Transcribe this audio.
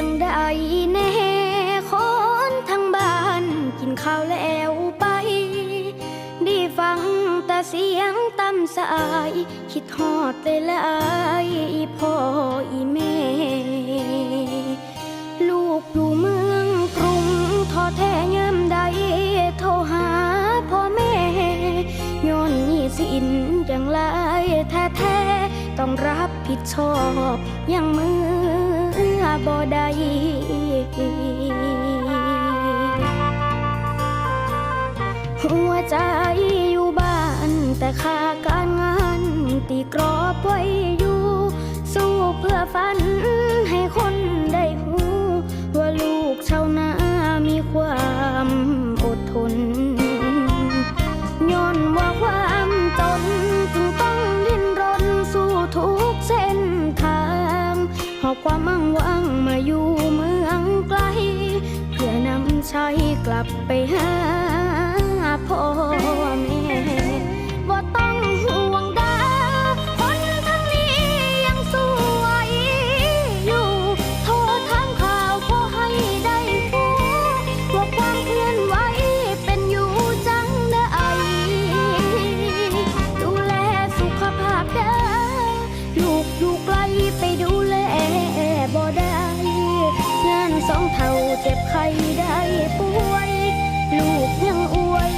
เป็นจังใดแน่คนทางบ้านกินข้าวแล้วไปได้ฟังแต่เสียงตำสาย คิดฮอดเลยลายอีพ่ออีแม่ ลูกอยู่เมืองกรุงทอแท้ยามใดโทรหาพ่อแม่ ย้อนนี้สินอย่างไรแท้แท้ๆต้องรับผิดชอบอย่างมือื่อบ่ได้หัวใจอยู่บ้านแต่ค่า อบความมั่งวังมาอยู่เมืองไกล เพื่อนำใช้กลับไปหาพ่อแม่ สองเท่าเจ็บไข้ได้ป่วย ลูกยังอวย